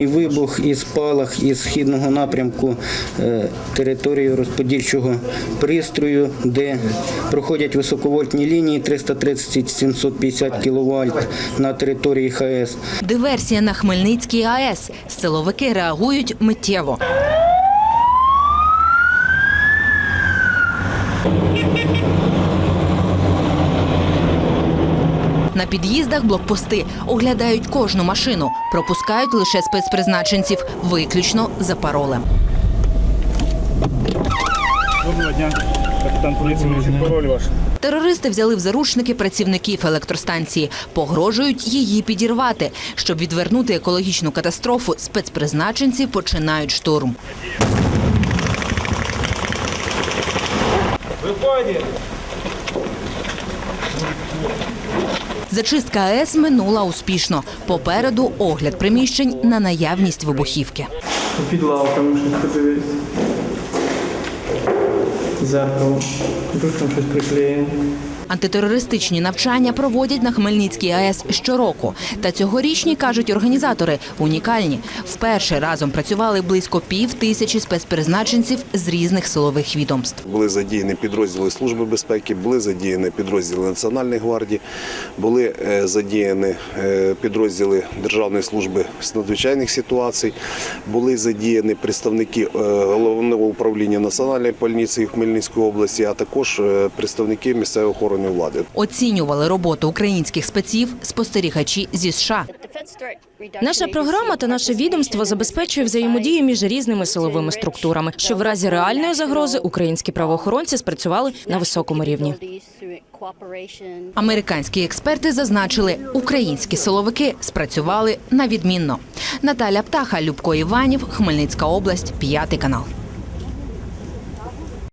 І вибух, і спалах із східного напрямку е, території розподільчого пристрою, де проходять високовольтні лінії 330-750 кВт на території ХАЕС. Диверсія на Хмельницькій АЕС. Силовики реагують миттєво. На під'їздах блокпости оглядають кожну машину, пропускають лише спецпризначенців, виключно за паролем. Доброго дня, капітан поліції, пароль ваш. Терористи взяли в заручники працівників електростанції, погрожують її підірвати. Щоб відвернути екологічну катастрофу, спецпризначенці починають штурм. Виходить! Зачистка АЕС минула успішно. Попереду огляд приміщень на наявність вибухівки. Під лавками щось подивись. Зеркало. Тут щось приклеєно. Антитерористичні навчання проводять на Хмельницькій АЕС щороку. Та цьогорічні, кажуть організатори, унікальні. Вперше разом працювали близько пів тисячі спецпризначенців з різних силових відомств. Були задіяні підрозділи Служби безпеки, були задіяні підрозділи Національної гвардії, були е, задіяні е, підрозділи Державної служби з надзвичайних ситуацій, були задіяні представники е, головного управління Національної поліції в Хмельницькій області, а також представники місцевої охорони влади. Оцінювали роботу українських спеців спостерігачі зі США. Наша програма та наше відомство забезпечує взаємодію між різними силовими структурами, щоб в разі реальної загрози українські правоохоронці спрацювали на високому рівні. Американські експерти зазначили, українські силовики спрацювали на відмінно. Наталя Птаха, Любко Іванів, Хмельницька область, п'ятий канал.